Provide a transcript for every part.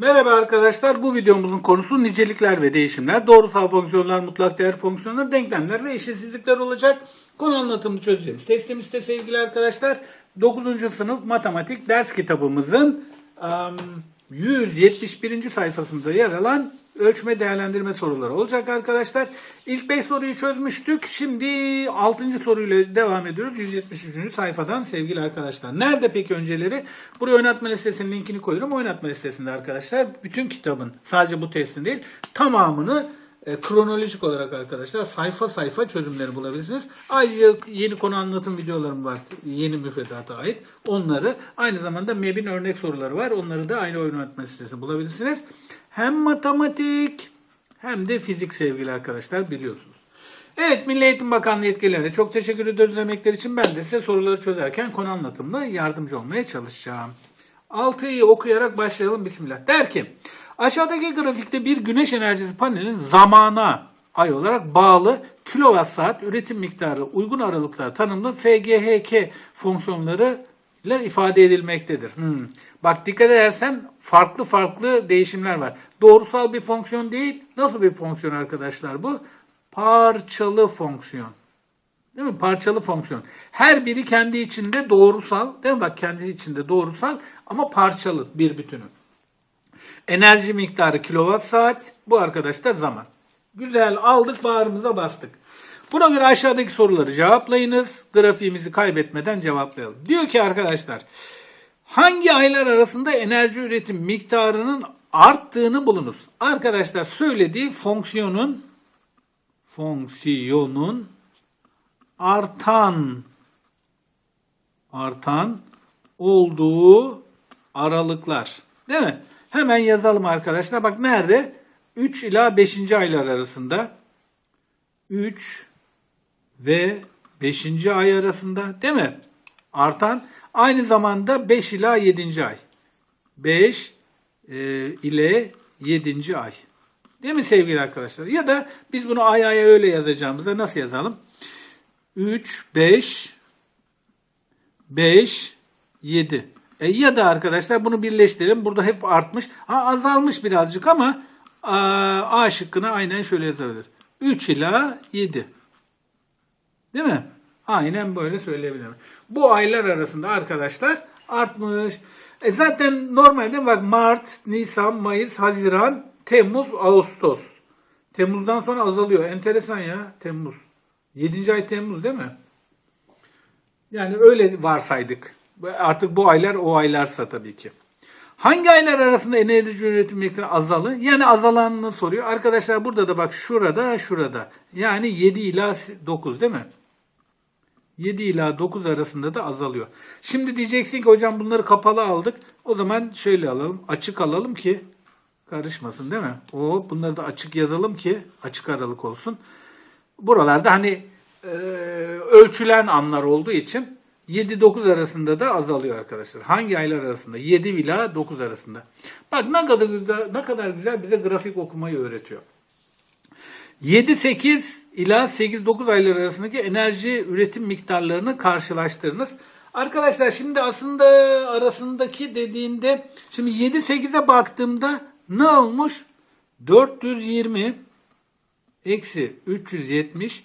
Merhaba arkadaşlar. Bu videomuzun konusu nicelikler ve değişimler. Doğrusal fonksiyonlar, mutlak değer fonksiyonları, denklemler ve eşitsizlikler olacak. Konu anlatımını çözeceğiz. Testimizde sevgili arkadaşlar 9. sınıf matematik ders kitabımızın em, 171. sayfasında yer alan ölçme değerlendirme soruları olacak arkadaşlar. İlk 5 soruyu çözmüştük. Şimdi 6. soruyla devam ediyoruz. 173. sayfadan sevgili arkadaşlar. Nerede peki önceleri? Buraya oynatma listesinin linkini koyuyorum. Oynatma listesinde arkadaşlar bütün kitabın sadece bu testin değil tamamını e, kronolojik olarak arkadaşlar sayfa sayfa çözümleri bulabilirsiniz. Ayrıca yeni konu anlatım videolarım var yeni müfredata ait. Onları aynı zamanda MEB'in örnek soruları var. Onları da aynı oynatma listesinde bulabilirsiniz. Hem matematik hem de fizik sevgili arkadaşlar biliyorsunuz. Evet Milli Eğitim Bakanlığı yetkililerine çok teşekkür ediyoruz emekler için. Ben de size soruları çözerken konu anlatımında yardımcı olmaya çalışacağım. 6'yı okuyarak başlayalım bismillah. Der ki aşağıdaki grafikte bir güneş enerjisi panelinin zamana ay olarak bağlı kilowatt saat üretim miktarı uygun aralıklar tanımlı FGHK fonksiyonları ile ifade edilmektedir. Hmm. Bak dikkat edersen farklı farklı değişimler var. Doğrusal bir fonksiyon değil. Nasıl bir fonksiyon arkadaşlar bu? Parçalı fonksiyon. Değil mi? Parçalı fonksiyon. Her biri kendi içinde doğrusal. Değil mi? Bak kendi içinde doğrusal ama parçalı bir bütünü. Enerji miktarı kilowatt saat. Bu arkadaş da zaman. Güzel aldık bağrımıza bastık. Buna göre aşağıdaki soruları cevaplayınız. Grafiğimizi kaybetmeden cevaplayalım. Diyor ki arkadaşlar hangi aylar arasında enerji üretim miktarının arttığını bulunuz. Arkadaşlar söylediği fonksiyonun fonksiyonun artan artan olduğu aralıklar. Değil mi? Hemen yazalım arkadaşlar. Bak nerede? 3 ila 5. aylar arasında 3 ve 5. ay arasında değil mi? Artan aynı zamanda 5 ila 7. ay. 5 e, ile 7. ay. Değil mi sevgili arkadaşlar? Ya da biz bunu ay aya öyle yazacağımızda nasıl yazalım? 3, 5, 5, 7. E, ya da arkadaşlar bunu birleştirelim. Burada hep artmış. Ha, azalmış birazcık ama a, A şıkkına aynen şöyle yazabilir. 3 ila 7. Değil mi? Aynen böyle söyleyebilirim. Bu aylar arasında arkadaşlar artmış. E zaten normalde bak Mart, Nisan, Mayıs, Haziran, Temmuz, Ağustos. Temmuz'dan sonra azalıyor. Enteresan ya Temmuz. 7. ay Temmuz değil mi? Yani öyle varsaydık. Artık bu aylar o aylarsa tabii ki. Hangi aylar arasında enerji üretim miktarı azalır? Yani azalanını soruyor. Arkadaşlar burada da bak şurada, şurada. Yani 7 ila 9 değil mi? 7 ila 9 arasında da azalıyor. Şimdi diyeceksin ki hocam bunları kapalı aldık. O zaman şöyle alalım. Açık alalım ki karışmasın değil mi? O bunları da açık yazalım ki açık aralık olsun. Buralarda hani e, ölçülen anlar olduğu için 7-9 arasında da azalıyor arkadaşlar. Hangi aylar arasında? 7 ila 9 arasında. Bak ne kadar güzel, ne kadar güzel bize grafik okumayı öğretiyor. 7-8 ila 8-9 aylar arasındaki enerji üretim miktarlarını karşılaştırınız. Arkadaşlar şimdi aslında arasındaki dediğinde şimdi 7-8'e baktığımda ne olmuş? 420 eksi 370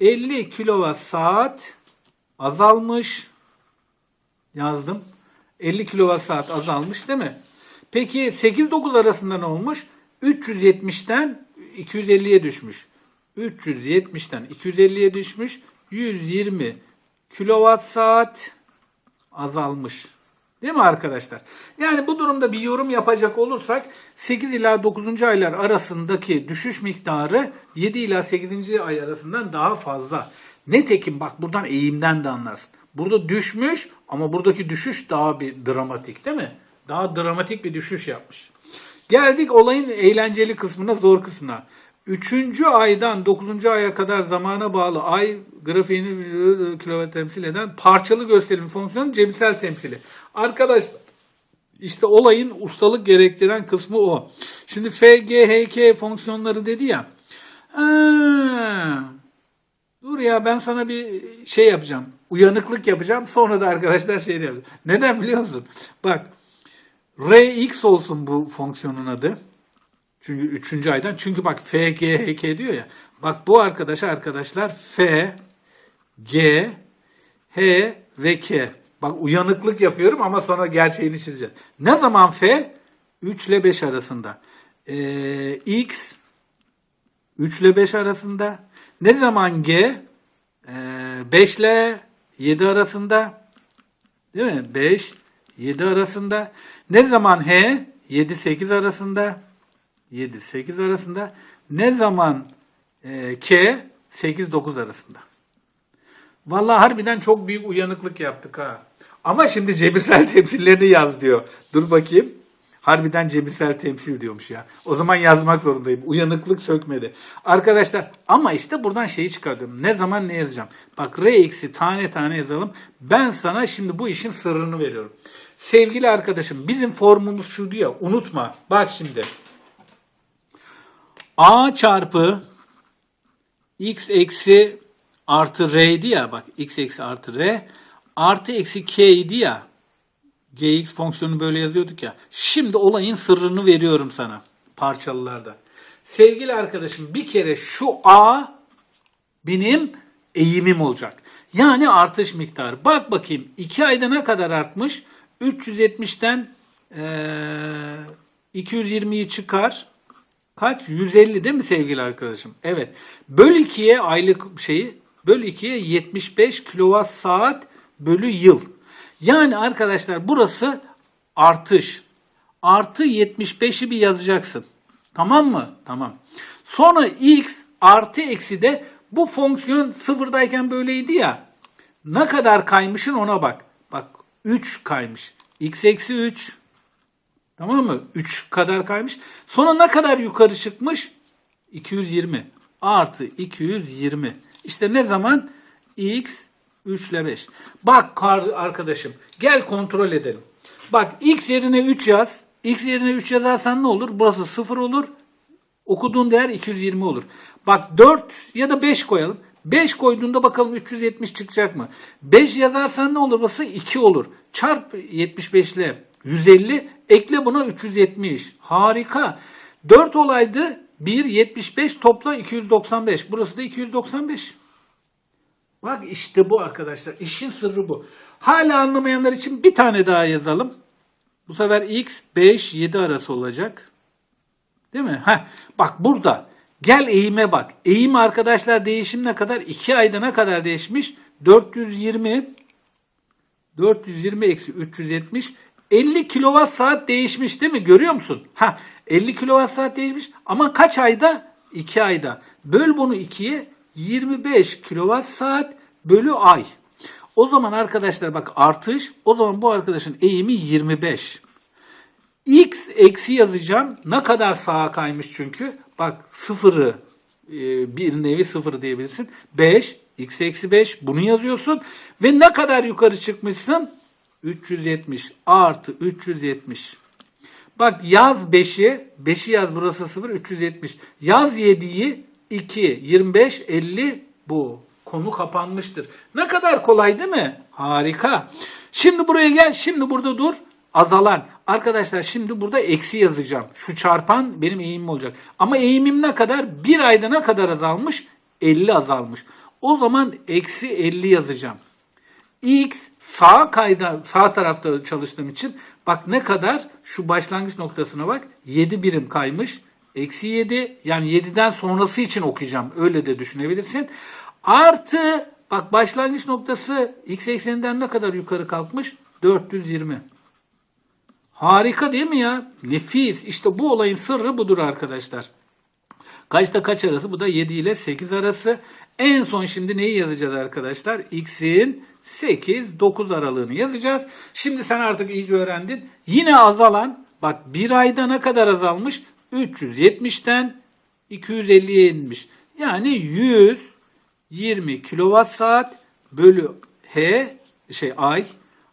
50 kilowatt saat azalmış. Yazdım. 50 kilowatt saat azalmış değil mi? Peki 8-9 arasında ne olmuş? 370'ten 250'ye düşmüş. 370'ten 250'ye düşmüş. 120 kilowatt saat azalmış. Değil mi arkadaşlar? Yani bu durumda bir yorum yapacak olursak 8 ila 9. aylar arasındaki düşüş miktarı 7 ila 8. ay arasından daha fazla. Netekim bak buradan eğimden de anlarsın. Burada düşmüş ama buradaki düşüş daha bir dramatik değil mi? Daha dramatik bir düşüş yapmış. Geldik olayın eğlenceli kısmına, zor kısmına. Üçüncü aydan dokuzuncu aya kadar zamana bağlı ay grafiğini e, kilowatt temsil eden parçalı gösterim fonksiyonu cebisel temsili. Arkadaşlar işte olayın ustalık gerektiren kısmı o. Şimdi FGHK fonksiyonları dedi ya. Ha, ya ben sana bir şey yapacağım. Uyanıklık yapacağım. Sonra da arkadaşlar şey yapacağım. Neden biliyor musun? Bak Rx olsun bu fonksiyonun adı. Çünkü üçüncü aydan. Çünkü bak F, G, H, K diyor ya. Bak bu arkadaşa arkadaşlar F, G, H ve K. Bak uyanıklık yapıyorum ama sonra gerçeğini çizeceğiz. Ne zaman F? 3 ile 5 arasında. Ee, X 3 ile 5 arasında. Ne zaman G? Ee, 5 ile 7 arasında. Değil mi? 5, 7 arasında. Ne zaman H? 7-8 arasında. 7-8 arasında. Ne zaman e, K? 8-9 arasında. Vallahi harbiden çok büyük uyanıklık yaptık ha. Ama şimdi cebirsel temsillerini yaz diyor. Dur bakayım. Harbiden cebirsel temsil diyormuş ya. O zaman yazmak zorundayım. Uyanıklık sökmedi. Arkadaşlar ama işte buradan şeyi çıkardım. Ne zaman ne yazacağım? Bak R eksi tane tane yazalım. Ben sana şimdi bu işin sırrını veriyorum. Sevgili arkadaşım bizim formumuz şuydu ya unutma. Bak şimdi. A çarpı x eksi artı r'ydi ya bak x eksi artı r artı eksi k idi ya gx fonksiyonu böyle yazıyorduk ya. Şimdi olayın sırrını veriyorum sana parçalılarda. Sevgili arkadaşım bir kere şu a benim eğimim olacak. Yani artış miktarı. Bak bakayım 2 ayda ne kadar artmış? 370'ten eee 220'yi çıkar. Kaç? 150 değil mi sevgili arkadaşım? Evet. Böl 2'ye aylık şeyi böl 2'ye 75 kilowatt saat bölü yıl. Yani arkadaşlar burası artış. Artı 75'i bir yazacaksın. Tamam mı? Tamam. Sonra x artı eksi de bu fonksiyon sıfırdayken böyleydi ya. Ne kadar kaymışın ona bak. Bak 3 kaymış. x eksi 3 Tamam mı? 3 kadar kaymış. Sonra ne kadar yukarı çıkmış? 220 artı 220. İşte ne zaman? x 3 ile 5. Bak arkadaşım gel kontrol edelim. Bak x yerine 3 yaz. x yerine 3 yazarsan ne olur? Burası 0 olur. Okuduğun değer 220 olur. Bak 4 ya da 5 koyalım. 5 koyduğunda bakalım 370 çıkacak mı? 5 yazarsan ne olur? Burası 2 olur. Çarp 75 ile 150 ekle buna 370. Harika. 4 olaydı 1 75 topla 295. Burası da 295. Bak işte bu arkadaşlar. İşin sırrı bu. Hala anlamayanlar için bir tane daha yazalım. Bu sefer x 5 7 arası olacak. Değil mi? Heh, bak burada. Gel eğime bak. Eğim arkadaşlar değişim ne kadar? 2 ayda ne kadar değişmiş? 420 420 eksi 370 50 kilowatt saat değişmiş değil mi? Görüyor musun? Ha 50 kilowatt saat değişmiş ama kaç ayda? 2 ayda. Böl bunu 2'ye 25 kilowatt saat bölü ay. O zaman arkadaşlar bak artış. O zaman bu arkadaşın eğimi 25. X eksi yazacağım. Ne kadar sağa kaymış çünkü. Bak sıfırı e, bir nevi sıfır diyebilirsin. 5 x eksi 5 bunu yazıyorsun. Ve ne kadar yukarı çıkmışsın? 370 artı 370. Bak yaz 5'i. 5'i yaz burası 0 370. Yaz 7'yi 2 25 50 bu. Konu kapanmıştır. Ne kadar kolay değil mi? Harika. Şimdi buraya gel. Şimdi burada dur. Azalan. Arkadaşlar şimdi burada eksi yazacağım. Şu çarpan benim eğimim olacak. Ama eğimim ne kadar? Bir ayda ne kadar azalmış? 50 azalmış. O zaman eksi 50 yazacağım. X sağ kayda sağ tarafta çalıştığım için bak ne kadar şu başlangıç noktasına bak 7 birim kaymış. Eksi 7 yani 7'den sonrası için okuyacağım. Öyle de düşünebilirsin. Artı bak başlangıç noktası x ekseninden ne kadar yukarı kalkmış? 420. Harika değil mi ya? Nefis. İşte bu olayın sırrı budur arkadaşlar. Kaçta kaç arası? Bu da 7 ile 8 arası. En son şimdi neyi yazacağız arkadaşlar? X'in 8-9 aralığını yazacağız. Şimdi sen artık iyice öğrendin. Yine azalan bak bir ayda ne kadar azalmış? 370'ten 250'ye inmiş. Yani 120 kilowatt saat bölü H şey ay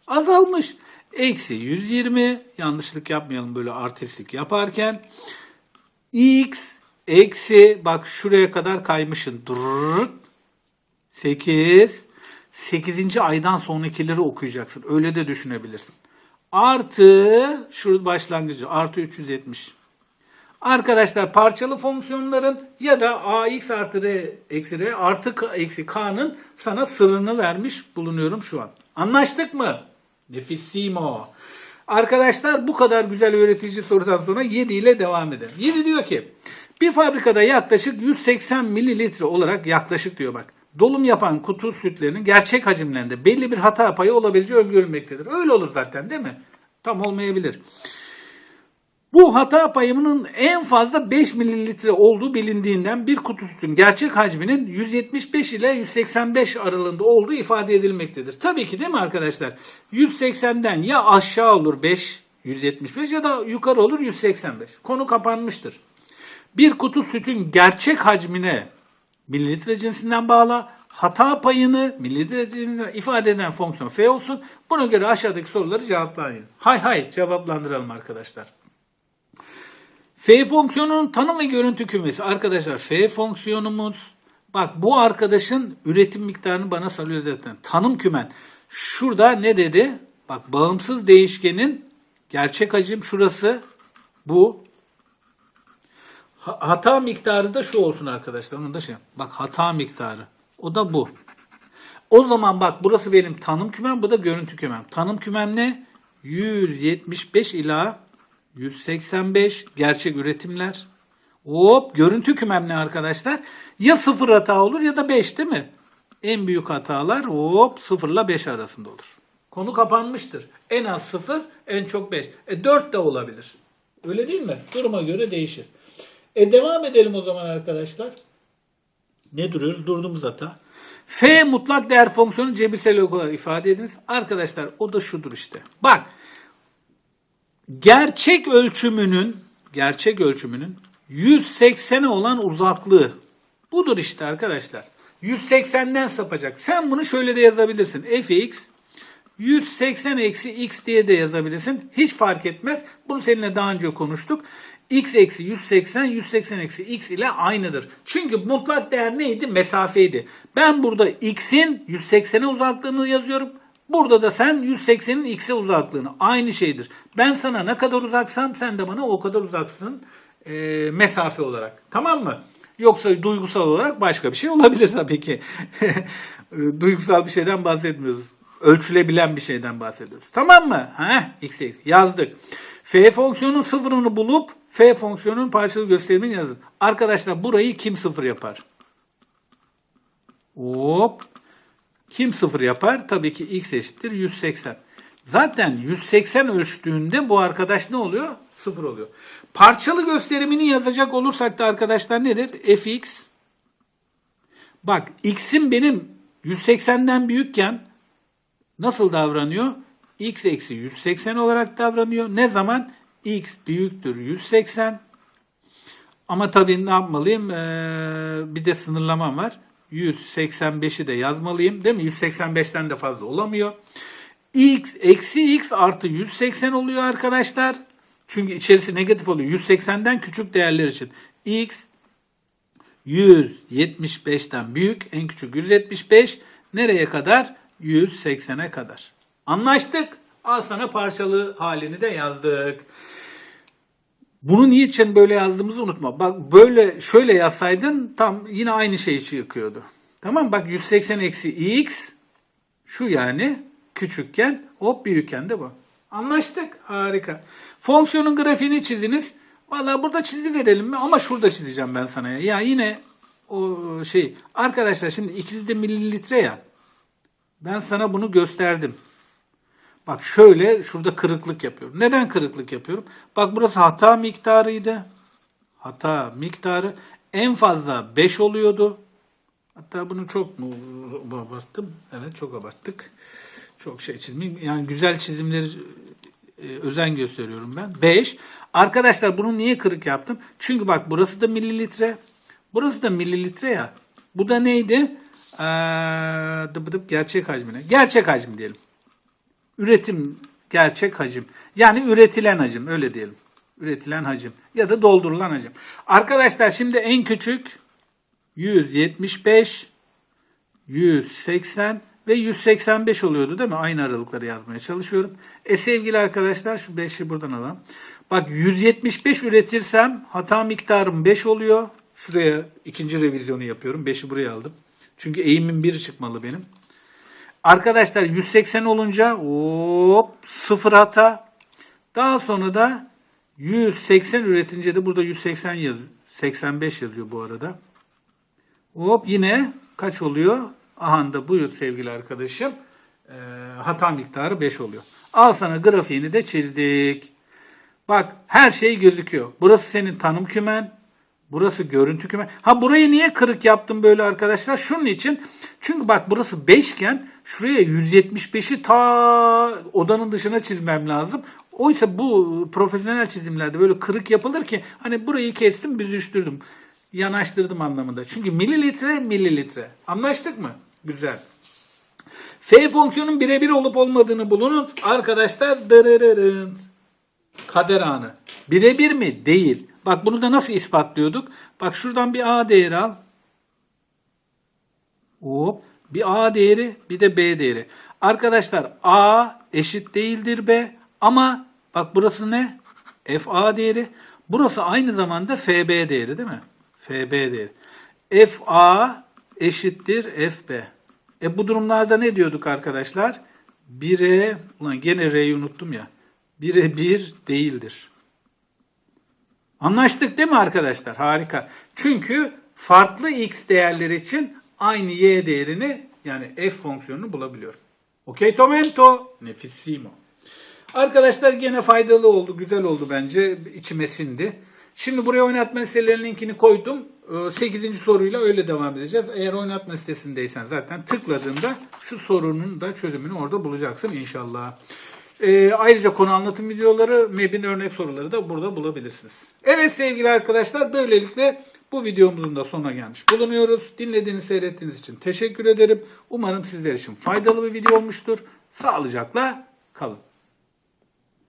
azalmış. Eksi 120 yanlışlık yapmayalım böyle artistlik yaparken. X eksi bak şuraya kadar kaymışın. Dırrrt, 8 8. aydan sonrakileri okuyacaksın. Öyle de düşünebilirsin. artı şu başlangıcı artı 370. Arkadaşlar parçalı fonksiyonların ya da ax artı r eksi r artı eksi k'nın sana sırrını vermiş bulunuyorum şu an. Anlaştık mı? Nefissimo. Arkadaşlar bu kadar güzel öğretici sorudan sonra 7 ile devam edelim. 7 diyor ki bir fabrikada yaklaşık 180 mililitre olarak yaklaşık diyor bak. Dolum yapan kutu sütlerinin gerçek hacimlerinde belli bir hata payı olabileceği öngörülmektedir. Öyle olur zaten değil mi? Tam olmayabilir. Bu hata payının en fazla 5 mililitre olduğu bilindiğinden bir kutu sütün gerçek hacminin 175 ile 185 aralığında olduğu ifade edilmektedir. Tabii ki değil mi arkadaşlar? 180'den ya aşağı olur 5 175 ya da yukarı olur 185. Konu kapanmıştır. Bir kutu sütün gerçek hacmine mililitre cinsinden bağla. Hata payını mililitre cinsinden ifade eden fonksiyon f olsun. Buna göre aşağıdaki soruları cevaplayın. Hay hay cevaplandıralım arkadaşlar. F fonksiyonunun tanım ve görüntü kümesi. Arkadaşlar F fonksiyonumuz bak bu arkadaşın üretim miktarını bana soruyor zaten. Tanım kümen. Şurada ne dedi? Bak bağımsız değişkenin gerçek hacim şurası bu. Ha- Hata miktarı da şu olsun arkadaşlar. Onu da şey. Bak hata miktarı. O da bu. O zaman bak burası benim tanım kümem, bu da görüntü kümem. Tanım kümem ne? 175 ila 185 gerçek üretimler. Hop görüntü kümem ne arkadaşlar? Ya sıfır hata olur ya da 5 değil mi? En büyük hatalar hop 0 ile 5 arasında olur. Konu kapanmıştır. En az 0, en çok 5. E 4 de olabilir. Öyle değil mi? Duruma göre değişir. E devam edelim o zaman arkadaşlar. Ne duruyoruz? Durduğumuz hata. F mutlak değer fonksiyonu cebirsel olarak ifade ediniz. Arkadaşlar o da şudur işte. Bak gerçek ölçümünün gerçek ölçümünün 180'e olan uzaklığı. Budur işte arkadaşlar. 180'den sapacak. Sen bunu şöyle de yazabilirsin. fx 180 eksi x diye de yazabilirsin. Hiç fark etmez. Bunu seninle daha önce konuştuk. x eksi 180, 180 eksi x ile aynıdır. Çünkü mutlak değer neydi? Mesafeydi. Ben burada x'in 180'e uzaklığını yazıyorum. Burada da sen 180'in x'e uzaklığını. Aynı şeydir. Ben sana ne kadar uzaksam sen de bana o kadar uzaksın e, mesafe olarak. Tamam mı? Yoksa duygusal olarak başka bir şey olabilir tabii ki. duygusal bir şeyden bahsetmiyoruz. Ölçülebilen bir şeyden bahsediyoruz. Tamam mı? Heh, x, x yazdık. F fonksiyonun sıfırını bulup F fonksiyonunun parçalı gösterimini yazın. Arkadaşlar burayı kim sıfır yapar? Hop. Kim sıfır yapar? Tabii ki x eşittir 180. Zaten 180 ölçtüğünde bu arkadaş ne oluyor? Sıfır oluyor. Parçalı gösterimini yazacak olursak da arkadaşlar nedir? fx. Bak x'im benim 180'den büyükken nasıl davranıyor? x eksi 180 olarak davranıyor. Ne zaman? x büyüktür 180. Ama tabii ne yapmalıyım? Ee, bir de sınırlamam var. 185'i de yazmalıyım. Değil mi? 185'ten de fazla olamıyor. x eksi x artı 180 oluyor arkadaşlar. Çünkü içerisi negatif oluyor. 180'den küçük değerler için. x 175'ten büyük. En küçük 175. Nereye kadar? 180'e kadar. Anlaştık. Al sana parçalı halini de yazdık. Bunu niçin böyle yazdığımızı unutma. Bak böyle şöyle yazsaydın tam yine aynı şey çıkıyordu. Tamam bak 180 eksi x şu yani küçükken hop büyükken de bu. Anlaştık. Harika. Fonksiyonun grafiğini çiziniz. Valla burada çizi verelim mi? Ama şurada çizeceğim ben sana ya. Ya yine o şey. Arkadaşlar şimdi ikisi de mililitre ya. Ben sana bunu gösterdim. Bak şöyle şurada kırıklık yapıyorum. Neden kırıklık yapıyorum? Bak burası hata miktarıydı. Hata miktarı en fazla 5 oluyordu. Hatta bunu çok mu abarttım? Evet çok abarttık. Çok şey çizim. Yani güzel çizimleri e, özen gösteriyorum ben. 5. Arkadaşlar bunu niye kırık yaptım? Çünkü bak burası da mililitre. Burası da mililitre ya. Bu da neydi? Ee, dıp dıp gerçek hacmine. Gerçek hacim diyelim. Üretim gerçek hacim. Yani üretilen hacim öyle diyelim. Üretilen hacim ya da doldurulan hacim. Arkadaşlar şimdi en küçük 175, 180 ve ve 185 oluyordu değil mi? Aynı aralıkları yazmaya çalışıyorum. E sevgili arkadaşlar şu 5'i buradan alalım. Bak 175 üretirsem hata miktarım 5 oluyor. Şuraya ikinci revizyonu yapıyorum. 5'i buraya aldım. Çünkü eğimim 1 çıkmalı benim. Arkadaşlar 180 olunca hop sıfır hata. Daha sonra da 180 üretince de burada 180 yazıyor. 85 yazıyor bu arada. Hop yine kaç oluyor? Aha da buyur sevgili arkadaşım. Ee, hata miktarı 5 oluyor. Al sana grafiğini de çizdik. Bak her şey gözüküyor. Burası senin tanım kümen. Burası görüntü kümen. Ha burayı niye kırık yaptım böyle arkadaşlar? Şunun için. Çünkü bak burası 5 iken şuraya 175'i ta odanın dışına çizmem lazım. Oysa bu profesyonel çizimlerde böyle kırık yapılır ki hani burayı kestim büzüştürdüm. Yanaştırdım anlamında. Çünkü mililitre mililitre. Anlaştık mı? Güzel. F fonksiyonun birebir olup olmadığını bulunun. Arkadaşlar dırırırın. Kader anı. Birebir mi? Değil. Bak bunu da nasıl ispatlıyorduk? Bak şuradan bir A değeri al. Hop. Bir A değeri bir de B değeri. Arkadaşlar A eşit değildir B ama bak burası ne? FA değeri. Burası aynı zamanda FB değeri değil mi? FB değeri. FA eşittir FB. E bu durumlarda ne diyorduk arkadaşlar? 1'e, ulan gene R'yi unuttum ya. 1'e 1 değildir. Anlaştık değil mi arkadaşlar? Harika. Çünkü farklı x değerleri için aynı y değerini yani f fonksiyonunu bulabiliyorum. Okey tomento? Nefissimo. Arkadaşlar gene faydalı oldu, güzel oldu bence. İçime sindi. Şimdi buraya oynatma listelerinin linkini koydum. 8. soruyla öyle devam edeceğiz. Eğer oynatma listesindeysen zaten tıkladığında şu sorunun da çözümünü orada bulacaksın inşallah. Ee, ayrıca konu anlatım videoları, MEB'in örnek soruları da burada bulabilirsiniz. Evet sevgili arkadaşlar böylelikle bu videomuzun da sonuna gelmiş bulunuyoruz. Dinlediğiniz, seyrettiğiniz için teşekkür ederim. Umarım sizler için faydalı bir video olmuştur. Sağlıcakla kalın.